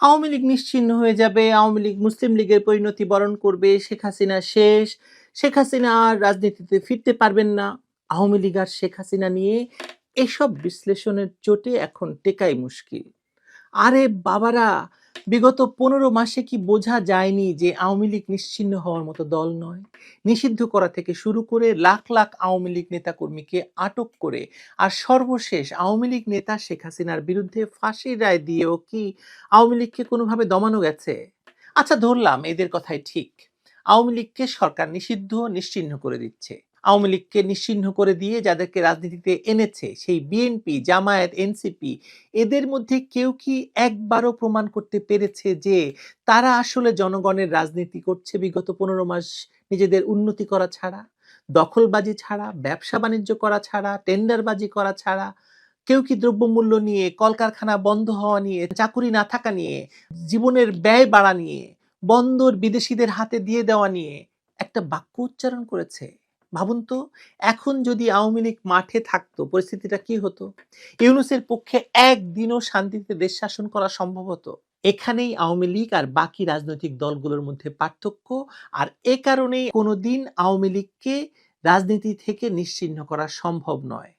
আওয়ামী লীগ নিশ্চিহ্ন হয়ে যাবে, আওয়ামী লীগ মুসলিম লীগের পরিণতি বরণ করবে, শেখ হাসিনা শেষ। শেখ হাসিনা আর রাজনীতিতে ফিরতে পারবেন না। আওয়ামী লীগ আর শেখ হাসিনা নিয়ে এসব বিশ্লেষণের চোটে এখন টেকাই মুশকিল। আরে বাবারা বিগত পনেরো মাসে কি বোঝা যায়নি যে আওয়ামী লীগ নিশ্চিহ্ন হওয়ার মতো দল নয়? নিষিদ্ধ করা থেকে শুরু করে লাখ লাখ আওয়ামী লীগ নেতাকর্মীকে আটক করে আর সর্বশেষ আওয়ামী লীগ নেতা শেখ হাসিনার বিরুদ্ধে ফাঁসির রায় দিয়েও কি আওয়ামী লীগকে কোনোভাবে দমানো গেছে? আচ্ছা ধরলাম এদের কথাই ঠিক। আওয়ামী লীগকে সরকার নিষিদ্ধ নিশ্চিহ্ন করে দিচ্ছে। আওয়ামী লীগকে নিশ্চিহ্ন করে দিয়ে যাদেরকে রাজনীতিতে এনেছে, সেই বিএনপি জামায়াত এনসিপি এদের মধ্যে কেউ কি একবারও প্রমাণ করতে পেরেছে যে তারা আসলে জনগণের রাজনীতি করছে বিগত পনেরো মাস নিজেদের উন্নতি করা ছাড়া, দখলবাজি ছাড়া, ব্যবসা বাণিজ্য করা ছাড়া, টেন্ডারবাজি করা ছাড়া? কেউ কি দ্রব্যমূল্য নিয়ে, কলকারখানা বন্ধ হওয়া নিয়ে, চাকুরি না থাকা নিয়ে, জীবনের ব্যয় বাড়া নিয়ে, বন্দর বিদেশিদের হাতে দিয়ে দেওয়া নিয়ে একটা বাক্য উচ্চারণ করেছে? ভাবুন তো, এখন যদি আওয়ামী লীগ মাঠে থাকতো, পরিস্থিতিটা কি হতো? ইউনুসের পক্ষে একদিনও শান্তিতে দেশ শাসন করা সম্ভব হতো? এখানেই আওয়ামী লীগ আর বাকি রাজনৈতিক দলগুলোর মধ্যে পার্থক্য, আর এ কারণেই কোনোদিন আওয়ামী লীগকে রাজনীতি থেকে নিশ্চিহ্ন করা সম্ভব নয়।